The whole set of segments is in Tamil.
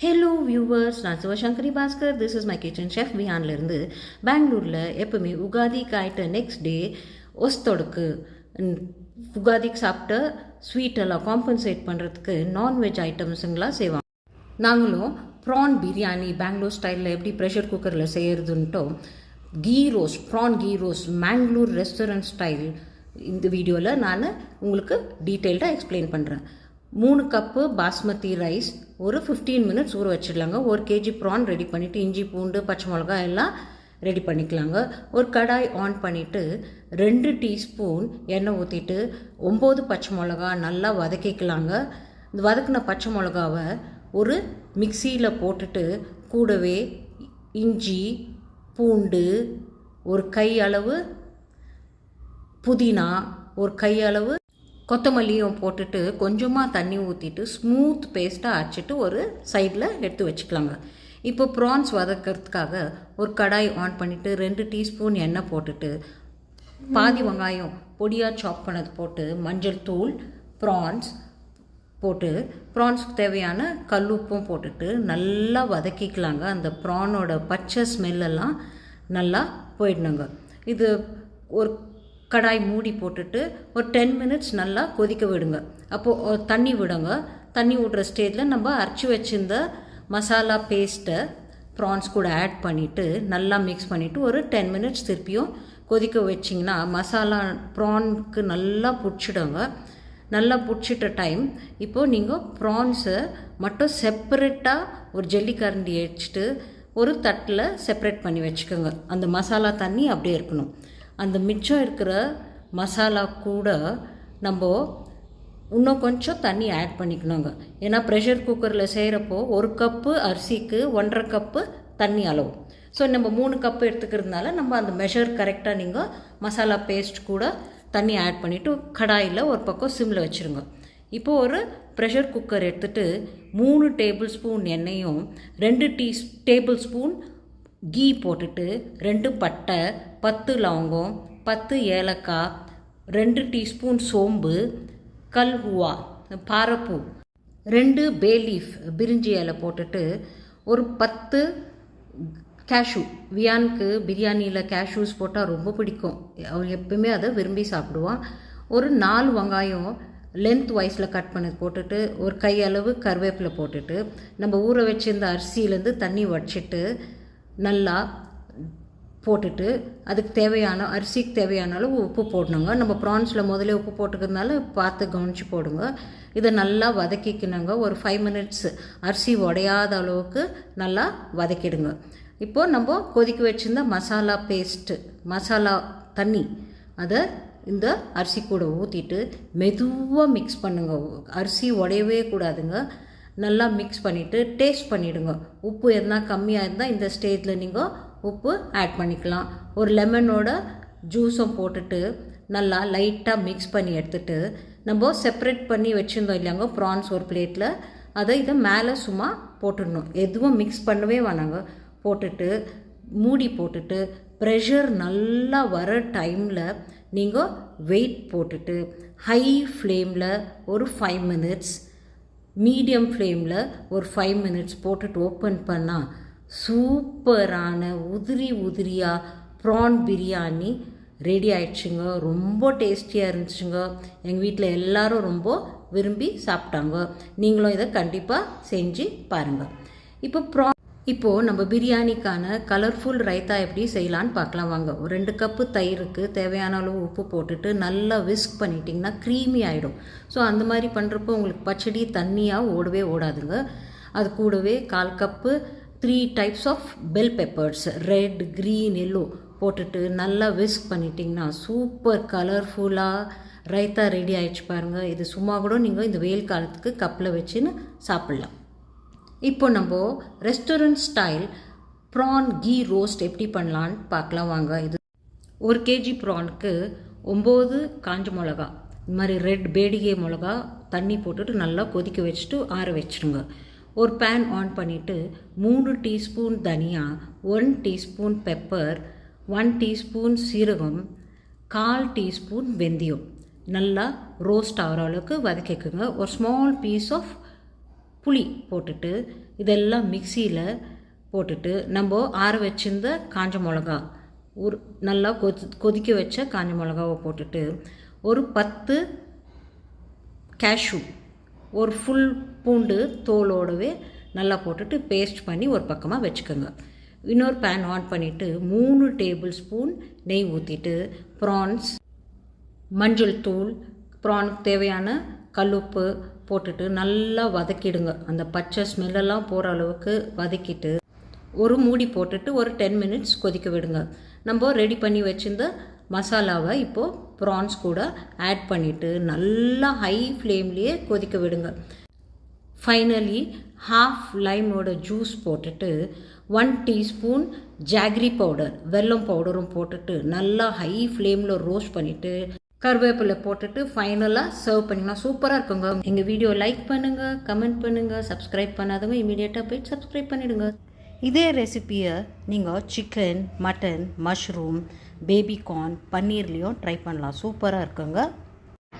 ஹலோ வியூவர்ஸ் நான் Sivasankari Baskar. This is my kitchen chef வியான்லேருந்து பெங்களூரில் எப்பவுமே உகாதிக்கு ஆயிட்ட நெக்ஸ்ட் டே ஒஸ்தொடுக்கு உகாதிக்கு சாப்பிட்ட ஸ்வீட்டெல்லாம் காம்பன்சேட் பண்ணுறதுக்கு நான்வெஜ் ஐட்டம்ஸுங்களாம் செய்வாங்க. நாங்களும் ப்ரான் பிரியாணி பெங்களூர் ஸ்டைலில் எப்படி ப்ரெஷர் குக்கரில் செய்கிறதுன்ட்டோ ghee roast prawn ghee roast Mangalore restaurant style இந்த வீடியோவில் நான் உங்களுக்கு டீட்டெயில்டாக எக்ஸ்பிளைன் பண்ணுறேன் மூணு கப்பு பாஸ்மதி ரைஸ் ஒரு 15 மினிட்ஸ் ஊற வச்சிடலாங்க. ஒரு கேஜி ப்ரான் ரெடி பண்ணிவிட்டு இஞ்சி பூண்டு பச்சை மிளகாய் எல்லாம் ரெடி பண்ணிக்கலாங்க. ஒரு கடாய் ஆன் பண்ணிவிட்டு ரெண்டு டீஸ்பூன் எண்ணெய் ஊற்றிட்டு ஒம்பது பச்சை மிளகா நல்லா வதக்கிக்கலாங்க. இந்த வதக்கின பச்சை மிளகாவை ஒரு மிக்சியில் போட்டுட்டு கூடவே இஞ்சி பூண்டு ஒரு கை அளவு புதினா ஒரு கையளவு கொத்தமல்லியும் போட்டுட்டு கொஞ்சமாக தண்ணி ஊற்றிட்டு ஸ்மூத் பேஸ்ட்டாக அரைச்சிட்டு ஒரு சைடில் எடுத்து வச்சுக்கலாங்க. இப்போ ப்ரான்ஸ் வதக்கிறதுக்காக ஒரு கடாய் ஆன் பண்ணிவிட்டு ரெண்டு டீஸ்பூன் எண்ணெய் போட்டுட்டு பாதி வெங்காயம் பொடியாக சாப் பண்ணது போட்டு மஞ்சள் தூள் ப்ரான்ஸ் போட்டு ப்ரான்ஸ்க்கு தேவையான கல்லுப்பும் போட்டுட்டு நல்லா வதக்கிக்கலாங்க. அந்த ப்ரானோட பச்சை ஸ்மெல்லெல்லாம் நல்லா போயிடணுங்க. இது ஒரு கடாய் மூடி போட்டுட்டு ஒரு டென் மினிட்ஸ் நல்லா கொதிக்க விடுங்க. அப்போது தண்ணி விடுங்க. தண்ணி விடுற ஸ்டேஜில் நம்ம அரைச்சி வச்சிருந்த மசாலா பேஸ்ட்டை ப்ரான்ஸ் கூட ஆட் பண்ணிவிட்டு நல்லா மிக்ஸ் பண்ணிவிட்டு ஒரு டென் மினிட்ஸ் திருப்பியும் கொதிக்க வச்சிங்கன்னா மசாலா ப்ரான்க்கு நல்லா பிடிச்சிடுங்க. நல்லா பிடிச்சிட்ட டைம் இப்போது நீங்கள் ப்ரான்ஸை மட்டும் செப்பரேட்டாக ஒரு ஜெல்லி கரண்டி வச்சுட்டு ஒரு தட்டில் செப்பரேட் பண்ணி வச்சுக்கோங்க. அந்த மசாலா தண்ணி அப்படியே இருக்கணும். அந்த மிச்சம் இருக்கிற மசாலா கூட நம்ம இன்னும் கொஞ்சம் தண்ணி ஆட் பண்ணிக்கணுங்க. ஏன்னா ப்ரெஷர் குக்கரில் செய்கிறப்போ ஒரு கப்பு அரிசிக்கு ஒன்றரை கப்பு தண்ணி அளவு. ஸோ நம்ம மூணு கப்பு எடுத்துக்கிறதுனால நம்ம அந்த மெஷர் கரெக்டாக நீங்கள் மசாலா பேஸ்ட் கூட தண்ணி ஆட் பண்ணிவிட்டு கடாயில் ஒரு பக்கம் சிம்மில் வச்சுருங்க. இப்போது ஒரு ப்ரெஷர் குக்கர் எடுத்துகிட்டு மூணு டேபிள் ஸ்பூன் எண்ணெயும் ரெண்டு டீ டேபிள் ஸ்பூன் கீ போட்டுட்டு ரெண்டு பட்டை பத்து லவங்கம் பத்து ஏலக்காய் ரெண்டு டீஸ்பூன் சோம்பு கல்ஹுவா பாரப்பூ ரெண்டு பே லீஃப் பிரிஞ்சி இலை போட்டுட்டு ஒரு பத்து கேஷ்யூ வியானுக்கு பிரியாணியில் கேஷ்யூஸ் போட்டால் ரொம்ப பிடிக்கும். அவன் எப்பவுமே அதை விரும்பி சாப்பிடுவான். ஒரு நாலு வெங்காயம் லென்த் வைஸில் கட் பண்ணி போட்டுட்டு ஒரு கையளவு கருவேப்பிலை போட்டுட்டு நம்ம ஊற வச்சிருந்த அரிசியிலேருந்து தண்ணி வடிச்சிட்டு நல்லா போட்டுட்டு அதுக்கு தேவையான அரிசிக்கு தேவையான அளவு உப்பு போடணுங்க. நம்ம ப்ரான்ஸில் முதல்ல உப்பு போட்டுக்கிறதுனால பார்த்து கவனித்து போடுங்க. இதை நல்லா வதக்கிக்கணுங்க. ஒரு ஃபைவ் மினிட்ஸ் அரிசி உடையாத அளவுக்கு நல்லா வதக்கிடுங்க. இப்போது நம்ம கொதிக்க வச்சிருந்த மசாலா பேஸ்ட்டு மசாலா தண்ணி அதை இந்த அரிசி கூட ஊற்றிட்டு மெதுவாக மிக்ஸ் பண்ணுங்க. அரிசி உடையவே கூடாதுங்க. நல்லா மிக்ஸ் பண்ணிவிட்டு டேஸ்ட் பண்ணிவிடுங்க உப்பு எதனா கம்மியாக இருந்தால் இந்த ஸ்டேஜில் நீங்கள் உப்பு ஆட் பண்ணிக்கலாம். ஒரு லெமனோட ஜூஸும் போட்டுட்டு நல்லா லைட்டாக மிக்ஸ் பண்ணி எடுத்துட்டு நம்ம செப்பரேட் பண்ணி வச்சுருந்தோம் இல்லையாங்க ப்ரான்ஸ் ஒரு பிளேட்டில் அதை இதை மேலே சும்மா போட்டுடணும். எதுவும் மிக்ஸ் பண்ணவே வேணாங்க. போட்டுட்டு மூடி போட்டுட்டு ப்ரெஷர் நல்லா வர டைமில் நீங்கள் வெயிட் போட்டுட்டு ஹை ஃப்ளேமில் ஒரு ஃபைவ் மினிட்ஸ் மீடியம் ஃப்ளேமில் ஒரு ஃபைவ் மினிட்ஸ் போட்டுட்டு ஓப்பன் பண்ணால் சூப்பரான உதிரி உதிரியாக ப்ரான் பிரியாணி ரெடி ஆயிடுச்சுங்க. ரொம்ப டேஸ்டியாக இருந்துச்சுங்க. எங்கள் வீட்டில் எல்லாரும் ரொம்ப விரும்பி சாப்பிட்டாங்க. நீங்களும் இதை கண்டிப்பாக செஞ்சு பாருங்கள் இப்போ ப்ரா இப்போது நம்ம பிரியாணிக்கான கலர்ஃபுல் ரைத்தா எப்படி செய்யலான்னு பார்க்கலாம். வாங்க ஒரு ரெண்டு கப்பு தயிருக்கு தேவையான அளவு உப்பு போட்டுட்டு நல்லா விஸ்க் பண்ணிட்டிங்கன்னா க்ரீமி ஆகிடும் ஸோ அந்த மாதிரி பண்ணுறப்போ உங்களுக்கு பச்சடி தண்ணியாக ஓடவே ஓடாதுங்க. அது கூடவே கால் cup three types of bell peppers red green yellow போட்டுட்டு நல்லா விஸ்க் பண்ணிட்டிங்கன்னா சூப்பர் கலர்ஃபுல்லாக ரைத்தா ரெடி ஆயிடுச்சு பாருங்கள் இது சும்மா கூட நீங்கள் இந்த வெயில் காலத்துக்கு கப்பில் வச்சுன்னு சாப்பிட்லாம். இப்போ நம்ம restaurant style prawn ghee roast எப்படி பண்ணலான்னு பார்க்கலாம். வாங்க இது ஒரு கேஜி ப்ரானுக்கு ஒம்பது காஞ்ச மிளகா இந்த மாதிரி ரெட் பேடிகை மிளகா தண்ணி போட்டுட்டு நல்லா கொதிக்க வச்சுட்டு ஆற வச்சுருங்க. ஒரு பேன் ஆன் பண்ணிவிட்டு மூணு டீஸ்பூன் தனியா one teaspoon pepper one teaspoon சீரகம் கால் டீஸ்பூன் வெந்தயம். நல்லா ரோஸ்ட் ஆகிற அளவுக்கு வதக்கிக்கோங்க. ஒரு ஸ்மால் பீஸ் ஆஃப் புளி போட்டுட்டு இதெல்லாம் மிக்சியில் போட்டுட்டு நம்ம ஆற வச்சிருந்த காஞ்ச மிளகா ஒரு நல்லா கொதி கொதிக்க வச்ச காஞ்ச மிளகாவை போட்டுட்டு ஒரு பத்து கேஷ்யூ ஒரு ஃபுல் பூண்டு தோலோடவே நல்லா போட்டுட்டு பேஸ்ட் பண்ணி ஒரு பக்கமாக வச்சுக்கோங்க. இன்னொரு பேன் ஆன் பண்ணிவிட்டு மூணு டேபிள் ஸ்பூன் நெய் ஊற்றிட்டு ப்ரான்ஸ் மஞ்சள் தூள் ப்ரானுக்கு தேவையான கல்லுப்பு போட்டுட்டு நல்லா வதக்கிடுங்க. அந்த பச்சை ஸ்மெல்லெல்லாம் போகிற அளவுக்கு வதக்கிட்டு ஒரு மூடி போட்டுட்டு ஒரு டென் மினிட்ஸ் கொதிக்க விடுங்க. நம்ம ரெடி பண்ணி வச்சுருந்த மசாலாவை இப்போது ப்ரான்ஸ் கூட ஆட் பண்ணிவிட்டு நல்லா ஹை ஃப்ளேம்லேயே கொதிக்க விடுங்க. ஃபைனலி ஹாஃப் லைமோட ஜூஸ் போட்டுட்டு ஒன் டீஸ்பூன் ஜாக்ரி பவுடர் வெல்லம் பவுடரும் போட்டுட்டு நல்லா ஹை ஃப்ளேமில் ரோஸ்ட் பண்ணிவிட்டு கருவேப்பிலை போட்டுட்டு ஃபைனலாக சர்வ் பண்ணிங்கன்னா சூப்பராக இருக்குங்க. எங்கள் வீடியோ லைக் பண்ணுங்கள் கமெண்ட் பண்ணுங்கள் சப்ஸ்கிரைப் பண்ணாதவங்க இமீடியட்டாக போய் சப்ஸ்கிரைப் பண்ணிவிடுங்க இதே ரெசிப்பியை நீங்கள் chicken mutton mushroom baby corn பன்னீர்லேயும் try பண்ணலாம். சூப்பராக இருக்குங்க.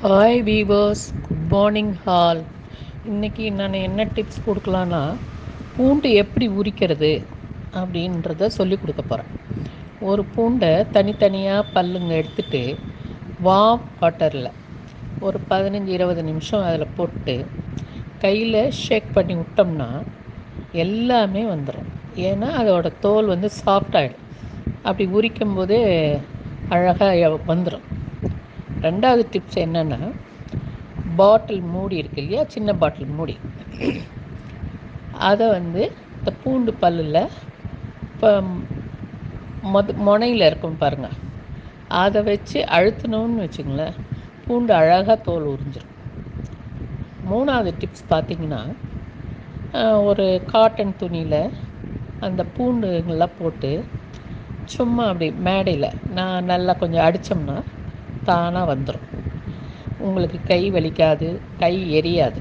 Hi viewers good morning all இன்றைக்கி நான் என்ன டிப்ஸ் கொடுக்கலான்னா பூண்டு எப்படி உரிக்கிறது அப்படின்றத சொல்லி கொடுக்க போகிறேன் ஒரு பூண்டை தனித்தனியாக பல்லுங்க எடுத்துட்டு வாம் வாட்டரில் ஒரு பதினஞ்சு இருபது நிமிஷம் அதில் போட்டு கையில் ஷேக் பண்ணி விட்டோம்னா எல்லாமே வந்துடும் ஏன்னா அதோட தோல் வந்து சாஃப்டாகிடும் அப்படி உரிக்கும் போதே அழகாக வந்துடும் ரெண்டாவது டிப்ஸ் என்னென்னா பாட்டில் மூடி இருக்கு இல்லையா? சின்ன பாட்டில் மூடி. அதை வந்து இந்த பூண்டு பல்லில் இப்போ மொத முனையில் இருக்கும் பாருங்கள் அதை வச்சு அழுத்தணும்னு வச்சுங்களேன். பூண்டு அழகாக தோல் உறிஞ்சிடும் மூணாவது டிப்ஸ் பார்த்தீங்கன்னா ஒரு காட்டன் துணியில் அந்த பூண்டுங்கள்லாம் போட்டு சும்மா அப்படி மேடையில் நான் நல்லா கொஞ்சம் அடித்தோம்னா தானாக வந்துடும் உங்களுக்கு கை வலிக்காது கை எரியாது.